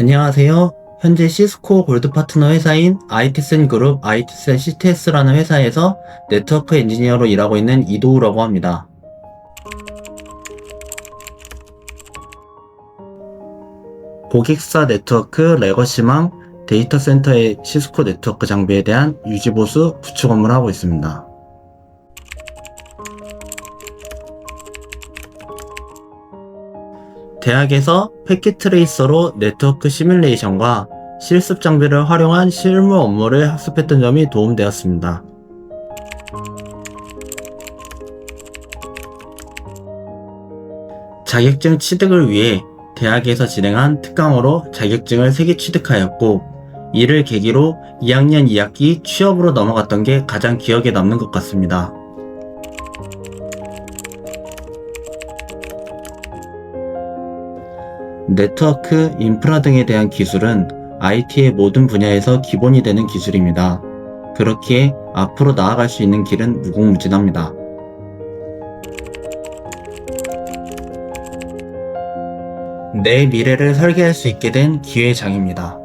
안녕하세요. 현재 시스코 골드 파트너 회사인 IT센 그룹 IT센 CTS라는 회사에서 네트워크 엔지니어로 일하고 있는 이도우라고 합니다. 고객사 네트워크 레거시망 데이터 센터의 시스코 네트워크 장비에 대한 유지보수 구축 업무를 하고 있습니다. 대학에서 패킷 트레이서로 네트워크 시뮬레이션과 실습 장비를 활용한 실무 업무를 학습했던 점이 도움되었습니다. 자격증 취득을 위해 대학에서 진행한 특강으로 자격증을 3개 취득하였고, 이를 계기로 2학년 2학기 취업으로 넘어갔던 게 가장 기억에 남는 것 같습니다. 네트워크, 인프라 등에 대한 기술은 IT의 모든 분야에서 기본이 되는 기술입니다. 그렇기에 앞으로 나아갈 수 있는 길은 무궁무진합니다. 내 미래를 설계할 수 있게 된 기회장입니다.